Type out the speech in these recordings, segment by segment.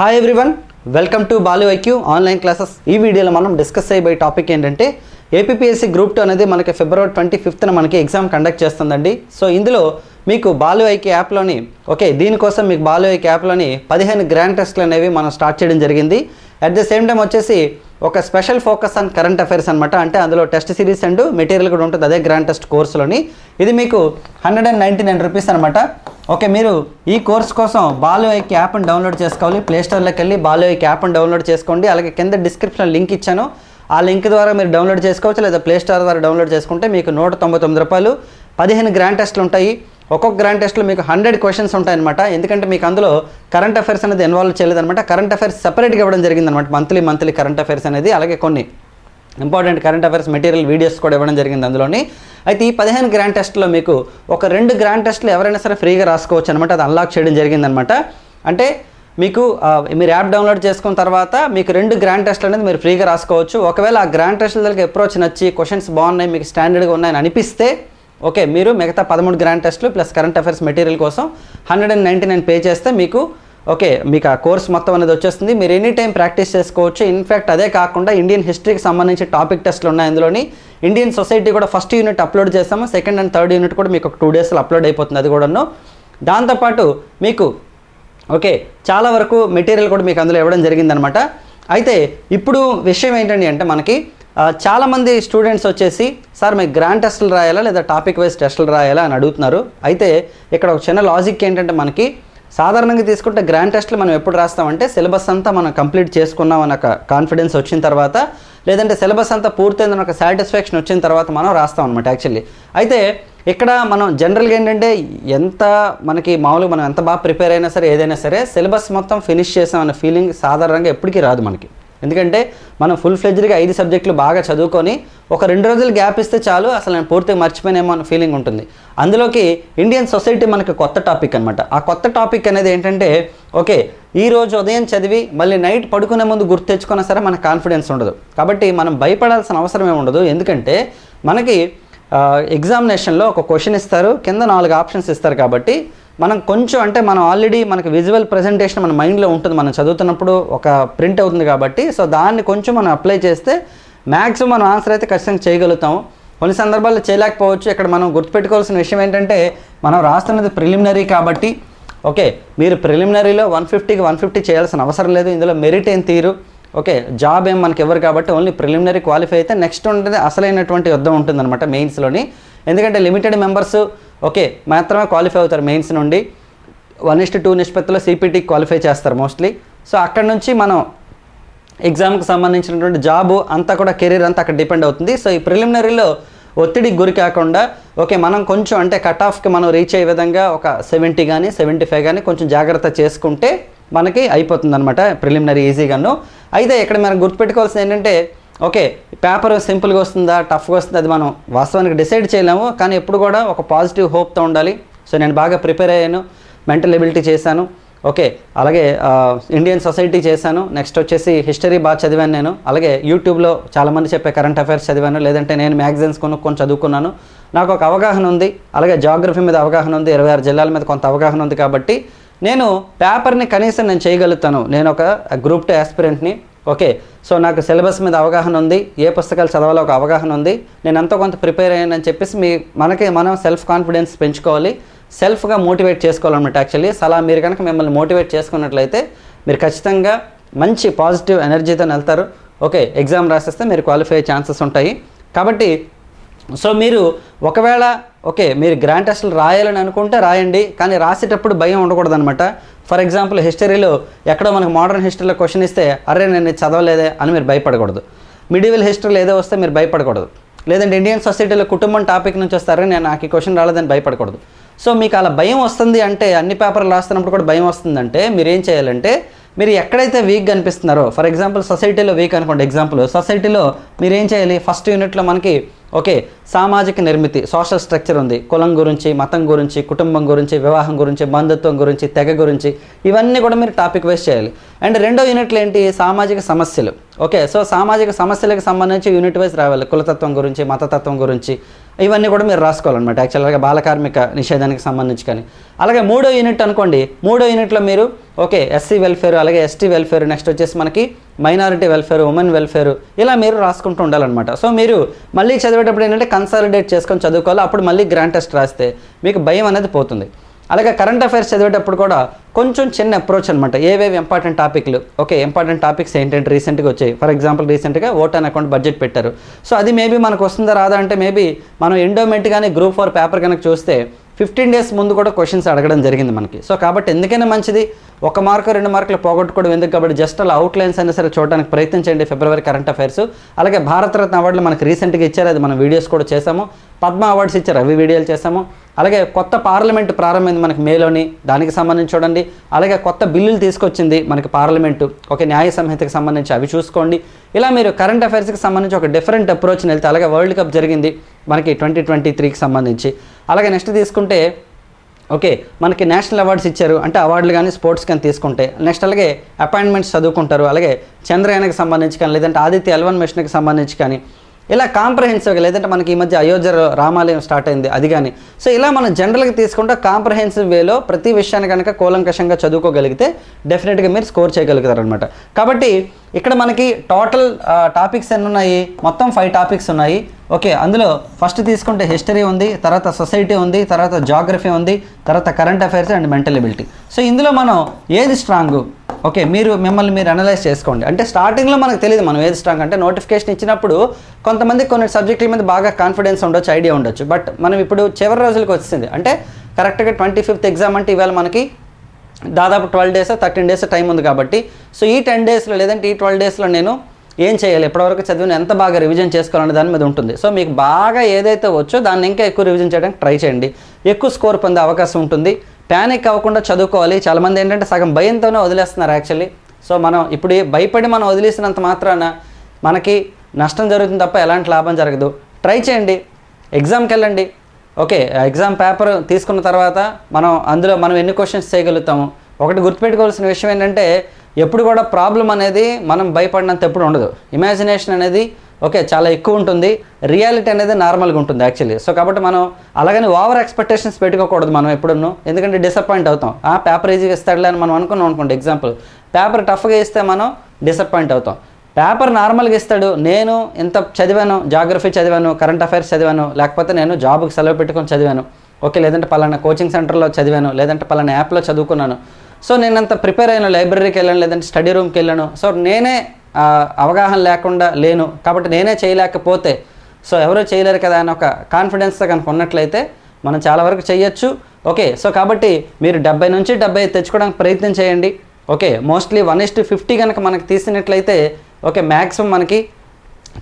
Hi everyone welcome to Balu IQ online classes ఈ వీడియోలో మనం డిస్కస్ అయ్యే టాపిక్ ఏంటంటే ఏపీఎస్సీ గ్రూప్ టూ అనేది మనకి ఫిబ్రవరి ట్వంటీ ఫిఫ్త్న మనకి ఎగ్జామ్ కండక్ట్ చేస్తుందండి. సో ఇందులో మీకు బాలు ఐక్యూ యాప్లోని ఓకే దీనికోసం మీకు బాలు ఐక్యూ యాప్లోని పదిహేను గ్రాండ్ టెస్ట్లు అనేవి మనం స్టార్ట్ చేయడం జరిగింది. అట్ ద సేమ్ టైం వచ్చేసి ఒక special focus on current affairs అనమాట అంటే అందులో టెస్ట్ సిరీస్ అండ్ మెటీరియల్ కూడా ఉంటుంది. అదే గ్రాండ్ టెస్ట్ కోర్సులోని ఇది మీకు hundred and ninety nine rupees అనమాట ఓకే మీరు ఈ కోర్స్ కోసం బాలు యాప్ని డౌన్లోడ్ చేసుకోవాలి. ప్లేస్టోర్లోకి వెళ్ళి బాలు యాప్ని డౌన్లోడ్ చేసుకోండి. అలాగే కింద డిస్క్రిప్షన్ లింక్ ఇచ్చాను. ఆ లింక్ ద్వారా మీరు డౌన్లోడ్ చేసుకోవచ్చు. లేదా ప్లేస్టోర్ ద్వారా డౌన్లోడ్ చేసుకుంటే మీకు నూట తొంభై తొమ్మిది రూపాయలు పదిహేను గ్రాండ్ టెస్ట్లు ఉంటాయి. ఒక్కొక్క గ్రాండ్ టెస్ట్లో మీకు హండ్రెడ్ క్వశ్చన్స్ ఉంటాయన్నమాట. ఎందుకంటే మీకు అందులో కరెంట్ అఫైర్స్ అనేది ఇన్వాల్వ్ చేయలేదన్నమాట. కరెంట్ అఫైర్స్ సెపరేట్గా ఇవ్వడం జరిగిందనమాట మంత్లీ మంత్లీ కరెంట్ అఫైర్స్ అనేది అలాగే కొన్ని important current affairs material videos కూడా ఇవ్వడం జరిగింది అందులోని. అయితే ఈ పదిహేను గ్రాండ్ టెస్ట్లో మీకు ఒక రెండు గ్రాండ్ టెస్ట్లు ఎవరైనా సరే ఫ్రీగా రాసుకోవచ్చు అనమాట అది అన్లాక్ చేయడం జరిగిందనమాట అంటే మీకు మీరు యాప్ డౌన్లోడ్ చేసుకున్న తర్వాత మీకు రెండు గ్రాండ్ టెస్ట్లు అనేది మీరు ఫ్రీగా రాసుకోవచ్చు. ఒకవేళ ఆ గ్రాండ్ టెస్ట్ల దగ్గర అప్రోచ్ నచ్చి క్వశ్చన్స్ బాగున్నాయి మీకు స్టాండర్డ్గా ఉన్నాయని అనిపిస్తే ఓకే మీరు మిగతా పదమూడు గ్రాండ్ టెస్ట్లు ప్లస్ కరెంట్ అఫైర్స్ మెటీరియల్ కోసం hundred and ninety nine pay చేస్తే మీకు ఓకే మీకు ఆ కోర్స్ మొత్తం అనేది వచ్చేస్తుంది. మీరు ఎనీ టైం ప్రాక్టీస్ చేసుకోవచ్చు. ఇన్ఫ్యాక్ట్ అదే కాకుండా ఇండియన్ హిస్టరీకి సంబంధించి టాపిక్ టెస్ట్లు ఉన్నాయి అందులోని. ఇండియన్ సొసైటీ కూడా ఫస్ట్ యూనిట్ అప్లోడ్ చేస్తాము సెకండ్ అండ్ థర్డ్ యూనిట్ కూడా మీకు ఒక టూ డేస్లో అప్లోడ్ అయిపోతుంది అది కూడాను. దాంతోపాటు మీకు ఓకే చాలా వరకు మెటీరియల్ కూడా మీకు అందులో ఇవ్వడం జరిగిందనమాట. అయితే ఇప్పుడు విషయం ఏంటండి అంటే మనకి చాలామంది స్టూడెంట్స్ వచ్చేసి సార్ మీకు గ్రాండ్ టెస్టులు రాయాలా లేదా టాపిక్ వైజ్ టెస్టులు రాయాలా? అని అడుగుతున్నారు. అయితే ఇక్కడ ఒక చిన్న లాజిక్ ఏంటంటే మనకి సాధారణంగా తీసుకుంటే గ్రాండ్ టెస్ట్లు మనం ఎప్పుడు రాస్తామంటే సిలబస్ అంతా మనం కంప్లీట్ చేసుకున్నాం అన్న ఒక కాన్ఫిడెన్స్ వచ్చిన తర్వాత లేదంటే సిలబస్ అంతా పూర్తయిందని ఒక సాటిస్ఫాక్షన్ వచ్చిన తర్వాత మనం రాస్తాం అనమాట యాక్చువల్లీ. అయితే ఇక్కడ మనం జనరల్గా ఏంటంటే ఎంత మనకి మామూలుగా మనం ఎంత బాగా ప్రిపేర్ అయినా సరే ఏదైనా సరే సిలబస్ మొత్తం ఫినిష్ చేసామన్న ఫీలింగ్ సాధారణంగా ఎప్పటికీ రాదు మనకి. ఎందుకంటే మనం ఫుల్ ఫ్లెజ్డ్గా ఐదు సబ్జెక్టులు బాగా చదువుకొని ఒక రెండు రోజులు గ్యాప్ ఇస్తే చాలు అసలు నేను పూర్తిగా మర్చిపోయినేమో అన్న ఫీలింగ్ ఉంటుంది. అందులోకి ఇండియన్ సొసైటీ మనకి కొత్త టాపిక్ అనమాట ఆ కొత్త టాపిక్ అనేది ఏంటంటే ఓకే ఈ రోజు ఉదయం చదివి మళ్ళీ నైట్ పడుకునే ముందు గుర్తు తెచ్చుకున్నా సరే మనకు కాన్ఫిడెన్స్ ఉండదు. కాబట్టి మనం భయపడాల్సిన అవసరం ఏమి ఉండదు. ఎందుకంటే మనకి ఎగ్జామినేషన్లో ఒక క్వశ్చన్ ఇస్తారు కింద నాలుగు ఆప్షన్స్ ఇస్తారు కాబట్టి మనం కొంచెం అంటే మనం ఆల్రెడీ మనకి విజువల్ ప్రజెంటేషన్ మన మైండ్లో ఉంటుంది. మనం చదువుతున్నప్పుడు ఒక ప్రింట్ అవుతుంది కాబట్టి సో దాన్ని కొంచెం మనం అప్లై చేస్తే మ్యాక్సిమం మనం ఆన్సర్ అయితే ఖచ్చితంగా చేయగలుగుతాం కొన్ని సందర్భాల్లో చేయలేకపోవచ్చు. ఇక్కడ మనం గుర్తుపెట్టుకోవాల్సిన విషయం ఏంటంటే మనం రాస్తున్నది ప్రిలిమినరీ కాబట్టి ఓకే మీరు ప్రిలిమినరీలో వన్ ఫిఫ్టీకి వన్ ఫిఫ్టీ చేయాల్సిన అవసరం లేదు. ఇందులో మెరిట్ ఏం తీరు? ఓకే జాబ్ ఏం మనకి ఇవ్వరు కాబట్టి ఓన్లీ ప్రిలిమినరీ క్వాలిఫై అయితే నెక్స్ట్ ఉంటుంది అసలైనటువంటి యుద్ధం ఉంటుందన్నమాట మెయిన్స్లోని ఎందుకంటే లిమిటెడ్ మెంబర్స్ ఓకే మాత్రమే క్వాలిఫై అవుతారు మెయిన్స్ నుండి. వన్ ఇస్ట్ టూ నిష్పత్తిలో సిపిటీకి క్వాలిఫై చేస్తారు మోస్ట్లీ సో అక్కడ నుంచి మనం ఎగ్జామ్కి సంబంధించినటువంటి జాబు అంతా కూడా కెరీర్ అంతా అక్కడ డిపెండ్ అవుతుంది. సో ఈ ప్రిలిమినరీలో ఒత్తిడికి గురి కాకుండా ఓకే మనం కొంచెం అంటే కట్ ఆఫ్కి మనం రీచ్ అయ్యే విధంగా ఒక సెవెంటీ కానీ సెవెంటీ ఫైవ్ కానీ కొంచెం జాగ్రత్త చేసుకుంటే మనకి అయిపోతుంది అనమాట ప్రిలిమినరీ ఈజీగాను అయితే ఇక్కడ మనం గుర్తుపెట్టుకోవాల్సింది ఏంటంటే ఓకే పేపర్ సింపుల్గా వస్తుందా టఫ్గా వస్తుందా అది మనం వాస్తవానికి డిసైడ్ చేయలేము కానీ ఎప్పుడు కూడా ఒక పాజిటివ్ హోప్తో ఉండాలి. సో నేను బాగా ప్రిపేర్ అయ్యాను మెంటల్ ఎబిలిటీ చేశాను. ఓకే అలాగే ఇండియన్ సొసైటీ చేశాను. నెక్స్ట్ వచ్చేసి హిస్టరీ బాగా చదివాను నేను. అలాగే యూట్యూబ్లో చాలామంది చెప్పే కరెంట్ అఫైర్స్ చదివాను లేదంటే నేను మ్యాగజైన్స్ కొనుక్కొని చదువుకున్నాను. నాకు ఒక అవగాహన ఉంది అలాగే జాగ్రఫీ మీద అవగాహన ఉంది ఇరవై ఆరు జిల్లాల మీద కొంత అవగాహన ఉంది కాబట్టి నేను పేపర్ని కనీసం నేను చేయగలుగుతాను. నేను ఒక గ్రూప్ టూ ఆస్పిరెంట్ని ఓకే సో నాకు సిలబస్ మీద అవగాహన ఉంది ఏ పుస్తకాలు చదవాలో ఒక అవగాహన ఉంది. నేను ఎంతో కొంత ప్రిపేర్ అయ్యానని చెప్పేసి మీ మనకి మనం సెల్ఫ్ కాన్ఫిడెన్స్ పెంచుకోవాలి. సెల్ఫ్గా మోటివేట్ చేసుకోవాలన్నమాట యాక్చువల్లీ. అలా మీరు కనుక మిమ్మల్ని మోటివేట్ చేసుకున్నట్లయితే మీరు ఖచ్చితంగా మంచి పాజిటివ్ ఎనర్జీతో వెళ్తారు. ఓకే ఎగ్జామ్ రాసేస్తే మీరు క్వాలిఫై అయ్యే ఛాన్సెస్ ఉంటాయి. కాబట్టి సో మీరు ఒకవేళ ఓకే మీరు గ్రాండ్ టెస్టులు రాయాలని అనుకుంటే రాయండి కానీ రాసేటప్పుడు భయం ఉండకూడదు అనమాట ఫర్ ఎగ్జాంపుల్ హిస్టరీలో ఎక్కడో మనకు మోడర్న్ హిస్టరీలో క్వశ్చన్ ఇస్తే అరే నేను చదవలేదే అని మీరు భయపడకూడదు. మిడివల్ హిస్టరీలో ఏదో వస్తే మీరు భయపడకూడదు. లేదంటే ఇండియన్ సొసైటీలో కుటుంబం టాపిక్ నుంచి వస్తారని నేను నాకు ఈ క్వశ్చన్ రాలేదని భయపడకూడదు. సో మీకు అలా భయం వస్తుంది అంటే అన్ని పేపర్లు రాస్తున్నప్పుడు కూడా భయం వస్తుందంటే మీరు ఏం చేయాలంటే మీరు ఎక్కడైతే వీక్ కనిపిస్తున్నారో ఫర్ ఎగ్జాంపుల్ సొసైటీలో వీక్ అనుకోండి ఎగ్జాంపుల్ సొసైటీలో మీరు ఏం చేయాలి? ఫస్ట్ యూనిట్లో మనకి ఓకే సామాజిక నిర్మితి సోషల్ స్ట్రక్చర్ ఉంది. కులం గురించి మతం గురించి కుటుంబం గురించి వివాహం గురించి బంధుత్వం గురించి తెగ గురించి ఇవన్నీ కూడా మీరు టాపిక్ వైజ్ చేయాలి. అండ్ రెండో యూనిట్లు ఏంటి? సామాజిక సమస్యలు. ఓకే సో సామాజిక సమస్యలకు సంబంధించి యూనిట్ వైజ్ రావాలి. కులతత్వం గురించి మతతత్వం గురించి ఇవన్నీ కూడా మీరు రాసుకోవాలన్నమాట. యాక్చువల్గా బాలకార్మిక నిషేధానికి సంబంధించి కానీ. అలాగే మూడో యూనిట్ అనుకోండి. మూడో యూనిట్లో మీరు ఓకే ఎస్సీ వెల్ఫేర్ అలాగే ఎస్టీ వెల్ఫేర్ నెక్స్ట్ వచ్చేసి మనకి మైనారిటీ వెల్ఫేర్ ఉమెన్ వెల్ఫేర్ ఇలా మీరు రాసుకుంటూ ఉండాలన్నమాట. సో మీరు మళ్ళీ చదివేటప్పుడు ఏంటంటే కన్సాలిడేట్ చేసుకొని చదువుకోవాలి అప్పుడు మళ్ళీ గ్రాండ్ టెస్ట్ రాస్తే మీకు భయం అనేది పోతుంది. అలాగే కరెంట్ అఫైర్స్ చదివేటప్పుడు కూడా కొంచెం చిన్న అప్రోచ్ అనమాట ఏవేవి ఇంపార్టెంట్ టాపిక్లు ఓకే ఇంపార్టెంట్ టాపిక్స్ ఏంటంటే రీసెంట్గా వచ్చాయి. ఫర్ ఎగ్జాంపుల్ రీసెంట్గా ఓట్ అండ్ అకౌంట్ బడ్జెట్ పెట్టారు. సో అది మేబీ మనకు వస్తుందా రాదా అంటే మేబీ మనం ఎండోమెంట్ కానీ గ్రూప్ ఫోర్ పేపర్ కనుక చూస్తే ఫిఫ్టీన్ డేస్ ముందు కూడా క్వశ్చన్స్ అడగడం జరిగింది మనకి. సో కాబట్టి ఎందుకైనా మంచిది. ఒక మార్కు రెండు మార్కులు పోగొట్టుకోవడం ఎందుకు కాబట్టి జస్ట్ అలా అవుట్లైన్స్ అయినా సరే చూడడానికి ప్రయత్నించండి ఫిబ్రవరి కరెంట్ అఫైర్స్ అలాగే భారతరత్న అవార్డులు మనకి రీసెంట్గా ఇచ్చారు. అది మనం వీడియోస్ కూడా చేసాము పద్మ అవార్డ్స్ ఇచ్చారు. అవి వీడియోలు చేసాము అలాగే కొత్త పార్లమెంట్ ప్రారంభమైంది మనకి మేలోని దానికి సంబంధించి చూడండి. అలాగే కొత్త బిల్లులు తీసుకొచ్చింది మనకి పార్లమెంటు ఒక న్యాయ సంహితకి సంబంధించి అవి చూసుకోండి. ఇలా మీరు కరెంట్ అఫైర్స్కి సంబంధించి ఒక డిఫరెంట్ అప్రోచ్ని వెళ్తే అలాగే వరల్డ్ కప్ జరిగింది మనకి ట్వంటీ ట్వంటీ త్రీకి సంబంధించి. అలాగే నెక్స్ట్ తీసుకుంటే ఓకే మనకి నేషనల్ అవార్డ్స్ ఇచ్చారు. అంటే అవార్డులు కానీ స్పోర్ట్స్ కానీ తీసుకుంటే నెక్స్ట్ అలాగే అపాయింట్మెంట్స్ చదువుకుంటారు. అలాగే చంద్రయానకి సంబంధించి కానీ లేదంటే ఆదిత్య ఎల్వన్ మిషన్కి సంబంధించి కానీ ఇలా కాంప్రహెన్సివ్గా లేదంటే మనకి ఈ మధ్య అయోధ్య రామాలయం స్టార్ట్ అయింది అది కానీ. సో ఇలా మనం జనరల్గా తీసుకుంటే కాంప్రహెన్సివ్ వేలో ప్రతి విషయాన్ని కనుక కూలంకషంగా చదువుకోగలిగితే డెఫినెట్గా మీరు స్కోర్ చేయగలుగుతారు అనమాట కాబట్టి ఇక్కడ మనకి టోటల్ టాపిక్స్ ఎన్ని ఉన్నాయి? మొత్తం ఫైవ్ టాపిక్స్ ఉన్నాయి. ఓకే అందులో ఫస్ట్ తీసుకుంటే హిస్టరీ ఉంది తర్వాత సొసైటీ ఉంది తర్వాత జాగ్రఫీ ఉంది తర్వాత current affairs and mental ability so ఇందులో మనం ఏది స్ట్రాంగ్ ఓకే మీరు మిమ్మల్ని మీరు అనలైజ్ చేసుకోండి. అంటే స్టార్టింగ్లో మనకు తెలియదు మనం ఏది స్ట్రాంగ్ అంటే నోటిఫికేషన్ ఇచ్చినప్పుడు కొంతమంది కొన్ని సబ్జెక్టుల మీద బాగా కాన్ఫిడెన్స్ ఉండొచ్చు ఐడియా ఉండొచ్చు. బట్ మనం ఇప్పుడు చివరి రోజులకు వచ్చింది అంటే కరెక్ట్గా ట్వంటీ ఫిఫ్త్ ఎగ్జామ్ అంటే ఇవాళ మనకి దాదాపు twelve days thirteen days time ఉంది కాబట్టి సో ఈ టెన్ డేస్లో లేదంటే ఈ ట్వెల్వ్ డేస్లో నేను ఏం చేయాలి? ఎప్పటివరకు చదివిన ఎంత బాగా రివిజన్ చేసుకోవాలనే దాని మీద ఉంటుంది. సో మీకు బాగా ఏదైతే వచ్చో దాన్ని ఇంకా ఎక్కువ రివిజన్ చేయడానికి ట్రై చేయండి. ఎక్కువ స్కోర్ పొందే అవకాశం ఉంటుంది. ప్యానిక్ అవ్వకుండా చదువుకోవాలి. చాలామంది ఏంటంటే సగం భయంతోనే వదిలేస్తున్నారు యాక్చువల్లీ సో మనం ఇప్పుడు భయపడి మనం వదిలేసినంత మాత్రాన మనకి నష్టం జరుగుతుంది తప్ప ఎలాంటి లాభం జరగదు. ట్రై చేయండి. ఎగ్జామ్కి వెళ్ళండి. ఓకే ఎగ్జామ్ పేపర్ తీసుకున్న తర్వాత మనం అందులో మనం ఎన్ని క్వశ్చన్స్ చేయగలుగుతాము? ఒకటి గుర్తుపెట్టుకోవాల్సిన విషయం ఏంటంటే ఎప్పుడు కూడా ప్రాబ్లం అనేది మనం భయపడినంత ఎప్పుడు ఉండదు. ఇమాజినేషన్ అనేది ఓకే చాలా ఎక్కువ ఉంటుంది. రియాలిటీ అనేది నార్మల్గా ఉంటుంది యాక్చువల్లీ సో కాబట్టి మనం అలాగని ఓవర్ ఎక్స్పెక్టేషన్స్ పెట్టుకోకూడదు మనం ఎప్పుడూ ఎందుకంటే డిసప్పాయింట్ అవుతాం. ఆ పేపర్ ఈజీగా ఇస్తాడులే అని మనం అనుకున్నాం అనుకోండి ఎగ్జాంపుల్ పేపర్ టఫ్గా ఇస్తే మనం డిసప్పాయింట్ అవుతాం. పేపర్ నార్మల్గా ఇస్తాడు నేను ఇంత చదివాను జాగ్రఫీ చదివాను కరెంట్ అఫైర్స్ చదివాను లేకపోతే నేను జాబ్కి సెలవు పెట్టుకొని చదివాను. ఓకే లేదంటే పలానా కోచింగ్ సెంటర్లో చదివాను లేదంటే పలానా యాప్లో చదువుకున్నాను. సో నేను అంత ప్రిపేర్ అయిన లైబ్రరీకి వెళ్ళాను లేదంటే స్టడీ రూమ్కి వెళ్ళాను. సో నేనే అవగాహన లేకుండా లేను. కాబట్టి నేనే చేయలేకపోతే సో ఎవరో చేయలేరు కదా అని ఒక కాన్ఫిడెన్స్తో కనుక ఉన్నట్లయితే మనం చాలా వరకు చేయొచ్చు. ఓకే సో కాబట్టి మీరు డెబ్బై నుంచి డెబ్బై తెచ్చుకోవడానికి ప్రయత్నం చేయండి. Okay mostly one is to fifty కనుక మనకి తీసినట్లయితే ఓకే మ్యాక్సిమం మనకి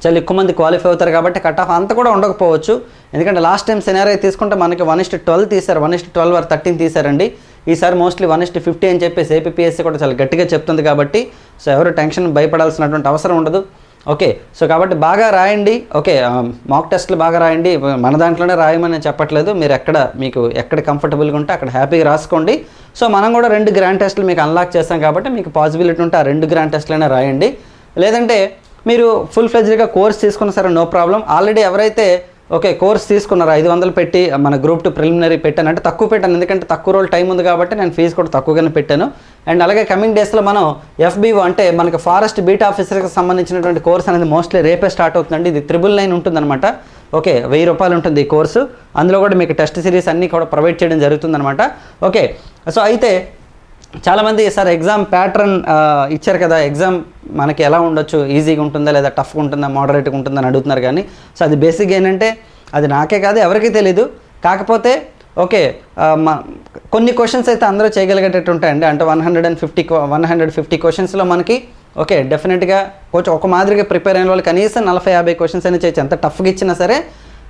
చాలా ఎక్కువ మంది క్వాలిఫై అవుతారు కాబట్టి కట్ ఆఫ్ అంత కూడా ఉండకపోవచ్చు. ఎందుకంటే లాస్ట్ టైం సినారీ తీసుకుంటే మనకి వన్ ఇస్ట్ ట్వెల్వ్ తీశారు. One is to twelve or thirteen తీశారండి. ఈసారి మోస్ట్లీ వన్ ఇస్ట్ ఫిఫ్టీ అని చెప్పేసి ఏపీఎస్సీ కూడా చాలా గట్టిగా చెప్తుంది కాబట్టి సో ఎవరు టెన్షన్ భయపడాల్సినటువంటి అవసరం ఉండదు. ఓకే సో కాబట్టి బాగా రాయండి. ఓకే మాక్ టెస్ట్లు బాగా రాయండి. మన దాంట్లోనే రాయమని నేను చెప్పట్లేదు. మీరు ఎక్కడ మీకు ఎక్కడ కంఫర్టబుల్గా ఉంటే అక్కడ హ్యాపీగా రాసుకోండి. సో మనం కూడా రెండు గ్రాండ్ టెస్ట్లు మీకు అన్లాక్ చేస్తాం కాబట్టి మీకు పాసిబిలిటీ ఉంటే ఆ రెండు గ్రాండ్ టెస్ట్లైనా రాయండి. లేదంటే మీరు ఫుల్ ఫ్లెజ్డ్గా కోర్స్ తీసుకున్న సరే నో ప్రాబ్లం ఆల్రెడీ ఎవరైతే ఓకే కోర్స్ తీసుకున్నారు. ఐదు వందలు పెట్టి మన గ్రూప్ టూ ప్రిలిమినరీ పెట్టాను అంటే తక్కువ పెట్టాను. ఎందుకంటే తక్కువ రోజులు టైం ఉంది కాబట్టి నేను ఫీజు కూడా తక్కువగానే పెట్టాను. అండ్ అలాగే కమింగ్ డేస్లో మనం ఎఫ్బీఓ అంటే మనకి ఫారెస్ట్ బీట్ ఆఫీసర్కి సంబంధించినటువంటి కోర్స్ అనేది మోస్ట్లీ రేపే స్టార్ట్ అవుతుందండి. ఇది త్రిబుల్ నైన్ ఉంటుందన్నమాట. ఓకే వెయ్యి రూపాయలు ఉంటుంది ఈ కోర్సు. అందులో కూడా మీకు టెస్ట్ సిరీస్ అన్నీ కూడా ప్రొవైడ్ చేయడం జరుగుతుందన్నమాట. ఓకే సో అయితే చాలామంది సార్ ఎగ్జామ్ ప్యాటర్న్ ఇచ్చారు కదా ఎగ్జామ్ మనకి ఎలా ఉండొచ్చు? ఈజీగా ఉంటుందా లేదా? టఫ్గా ఉంటుందా? మోడరేట్గా ఉంటుందా? అని అడుగుతున్నారు కానీ సో అది బేసిక్ ఏంటంటే అది నాకే కాదు ఎవరికీ తెలీదు. కాకపోతే ఓకే కొన్ని క్వశ్చన్స్ అయితే అందరూ చేయగలిగేటట్టు ఉంటాయండి. అంటే one hundred and fifty one hundred fifty క్వశ్చన్స్లో మనకి ఓకే డెఫినెట్గా కొంచెం ఒక మాదిరిగా ప్రిపేర్ అయిన వాళ్ళు కనీసం నలభై యాభై క్వశ్చన్స్ అయినా చేయొచ్చు. ఎంత టఫ్గా ఇచ్చినా సరే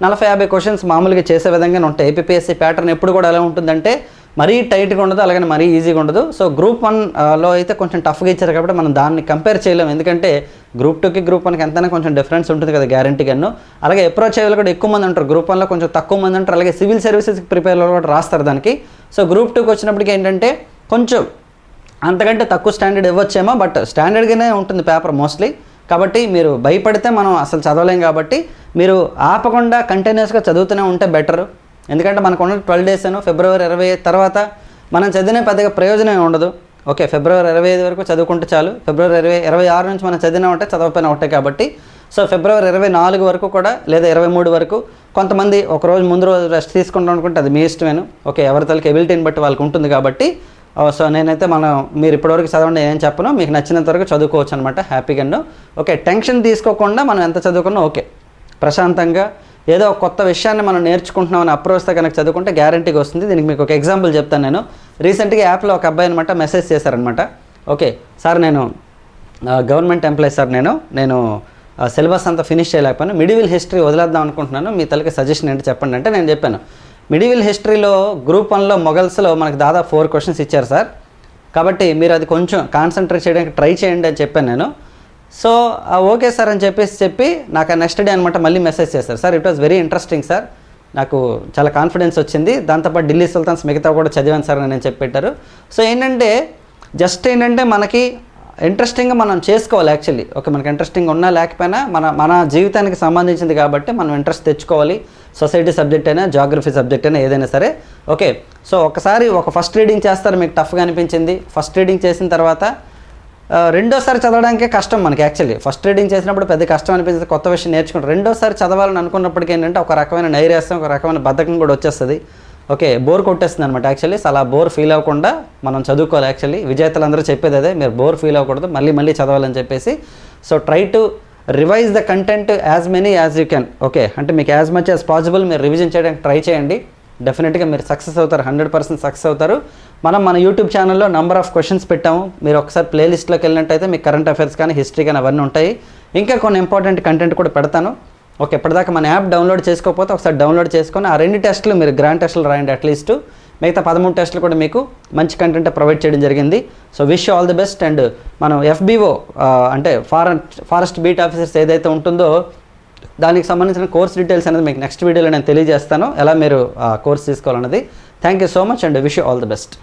నలభై యాభై క్వశ్చన్స్ మామూలుగా చేసే విధంగానే ఉంటాయి. ఏపీఎస్సీ ప్యాటర్న్ ఎప్పుడు కూడా ఎలా ఉంటుందంటే మరీ టైట్గా ఉండదు అలాగే మరీ ఈజీగా ఉండదు. సో గ్రూప్ వన్లో అయితే కొంచెం టఫ్గా ఇచ్చారు కాబట్టి మనం దాన్ని కంపేర్ చేయలేము. ఎందుకంటే గ్రూప్ టూకి గ్రూప్ వన్కి ఎంతైనా కొంచెం డిఫరెన్స్ ఉంటుంది కదా గ్యారంటీగాను అలాగే అప్రోచ్ అయ్యేలో కూడా ఎక్కువ మంది ఉంటారు. గ్రూప్ వన్లో కొంచెం తక్కువ మంది ఉంటారు. అలాగే సివిల్ సర్వీసెస్కి ప్రిపేర్ కూడా రాస్తారు దానికి. సో గ్రూప్ టూకి వచ్చినప్పటికి ఏంటంటే కొంచెం అంతకంటే తక్కువ స్టాండర్డ్ ఇవ్వచ్చేమో బట్ స్టాండర్డ్గానే ఉంటుంది పేపర్ మోస్ట్లీ. కాబట్టి మీరు భయపడితే మనం అసలు చదవలేం కాబట్టి మీరు ఆపకుండా కంటిన్యూస్గా చదువుతూనే ఉంటే బెటర్. ఎందుకంటే మనకు ఉన్న ట్వెల్వ్ డేస్ ఫిబ్రవరి ఇరవై తర్వాత మనం చదివిన పెద్దగా ప్రయోజనం ఉండదు. ఓకే ఫిబ్రవరి ఇరవై ఐదు వరకు చదువుకుంటే చాలు. ఫిబ్రవరి ఇరవై ఇరవై ఆరు నుంచి మనం చదివినా ఉంటే చదవపోయినా ఒకటే కాబట్టి. సో ఫిబ్రవరి ఇరవై నాలుగు వరకు కూడా లేదా ఇరవై మూడు వరకు కొంతమంది ఒక రోజు ముందు రోజు రెస్ట్ తీసుకుంటాం అనుకుంటే అది మీ ఇష్టమేను. ఓకే ఎవరి తలకి ఎబిలిటీని బట్టి వాళ్ళకి ఉంటుంది కాబట్టి. సో నేనైతే మనం మీరు ఇప్పటివరకు చదవండి ఏం చెప్పను. మీకు నచ్చినంత వరకు చదువుకోవచ్చు అనమాట హ్యాపీగా ఓకే టెన్షన్ తీసుకోకుండా మనం ఎంత చదువుకున్నా ఓకే. ప్రశాంతంగా ఏదో కొత్త విషయాన్ని మనం నేర్చుకుంటున్నామని అప్రోచ్తో కనుక చదువుకుంటే గ్యారంటీగా వస్తుంది. దీనికి మీకు ఒక ఎగ్జాంపుల్ చెప్తాను నేను. రీసెంట్గా యాప్లో ఒక అబ్బాయి అనమాట మెసేజ్ చేశారనమాట ఓకే సార్ నేను గవర్నమెంట్ ఎంప్లాయీ సార్ నేను. నేను సిలబస్ అంతా ఫినిష్ చేయలేకపోయాను. మిడివిల్ హిస్టరీ వదిలేద్దాం అనుకుంటున్నాను. మీ తలకి సజెషన్ ఏంటి చెప్పండి అంటే నేను చెప్పాను. మిడివిల్ హిస్టరీలో గ్రూప్ వన్లో మొగల్స్లో మనకి దాదాపు ఫోర్ క్వశ్చన్స్ ఇచ్చారు సార్ కాబట్టి మీరు అది కొంచెం కాన్సన్ట్రేట్ చేయడానికి ట్రై చేయండి అని చెప్పాను నేను. సో ఓకే సార్ అని చెప్పేసి చెప్పి నాకు నెక్స్ట్ డే అనమాట మళ్ళీ మెసేజ్ చేశారు. Sir it was very interesting sir నాకు చాలా కాన్ఫిడెన్స్ వచ్చింది. దాంతోపాటు ఢిల్లీ సుల్తాన్స్ మిగతా కూడా చదివాను సార్ అని నేను చెప్పి పెట్టారు. సో ఏంటంటే జస్ట్ ఏంటంటే మనకి ఇంట్రెస్టింగ్గా మనం చేసుకోవాలి యాక్చువల్లీ ఓకే మనకి ఇంట్రెస్టింగ్ ఉన్నా లేకపోయినా మన మన జీవితానికి సంబంధించింది కాబట్టి మనం ఇంట్రెస్ట్ తెచ్చుకోవాలి. సొసైటీ సబ్జెక్ట్ అయినా జాగ్రఫీ సబ్జెక్ట్ అయినా ఏదైనా సరే. ఓకే సో ఒకసారి ఒక ఫస్ట్ రీడింగ్ చేస్తారు మీకు టఫ్గా అనిపించింది. ఫస్ట్ రీడింగ్ చేసిన తర్వాత రెండోసారి చదవడానికే కష్టం మనకి యాక్చువల్లీ ఫస్ట్ రీడింగ్ చేసినప్పుడు పెద్ద కష్టం అనిపించింది కొత్త విషయం నేర్చుకుంటాం. రెండోసారి చదవాలని అనుకున్నప్పటికీ ఏంటంటే ఒక రకమైన నైరాస్యం ఒక రకమైన బద్ధకం కూడా వచ్చేస్తుంది. ఓకే బోర్ కొట్టేస్తుంది అనమాట యాక్చువల్లీ అలా బోర్ ఫీల్ అవ్వకుండా మనం చదువుకోవాలి యాక్చువల్లీ విజేతలందరూ చెప్పేది అదే మీరు బోర్ ఫీల్ అవ్వకూడదు మళ్ళీ మళ్ళీ చదవాలని చెప్పేసి. So try to revise the content as many as you can okay అంటే మీకు యాజ్ మచ్ యాజ్ పాసిబుల్ మీరు రివిజన్ చేయడానికి ట్రై చేయండి. డెఫినెట్గా మీరు సక్సెస్ అవుతారు హండ్రెడ్ పర్సెంట్ సక్సెస్ అవుతారు. మనం మన యూట్యూబ్ ఛానల్లో నంబర్ ఆఫ్ క్వశ్చన్స్ పెట్టాము. మీరు ఒకసారి ప్లేలిస్ట్లోకి వెళ్ళినట్టయితే మీకు కరెంట్ అఫైర్స్ కానీ హిస్టరీ కానీ అవన్నీ ఉంటాయి. ఇంకా కొన్ని ఇంపార్టెంట్ కంటెంట్ కూడా పెడతాను. ఓకే ఇప్పటిదాకా మన యాప్ డౌన్లోడ్ చేసుకోకపోతే ఒకసారి డౌన్లోడ్ చేసుకొని ఆ రెండు టెస్టులు మీరు గ్రాండ్ టెస్టులు రాయండి అట్లీస్ట్ మిగతా పదమూడు టెస్టులు కూడా మీకు మంచి కంటెంట్ ప్రొవైడ్ చేయడం జరిగింది. So wish all the best and మనం ఎఫ్బీఓ అంటే ఫారెస్ట్ ఫారెస్ట్ బీట్ ఆఫీసర్స్ ఏదైతే ఉంటుందో దానికి సంబంధించిన కోర్స్ డీటెయిల్స్ అనేది మీకు నెక్స్ట్ వీడియోలో నేను తెలియజేస్తాను. ఎలా మీరు కోర్స్ తీసుకోవాలన్నది. Thank you so much and I wish you all the best.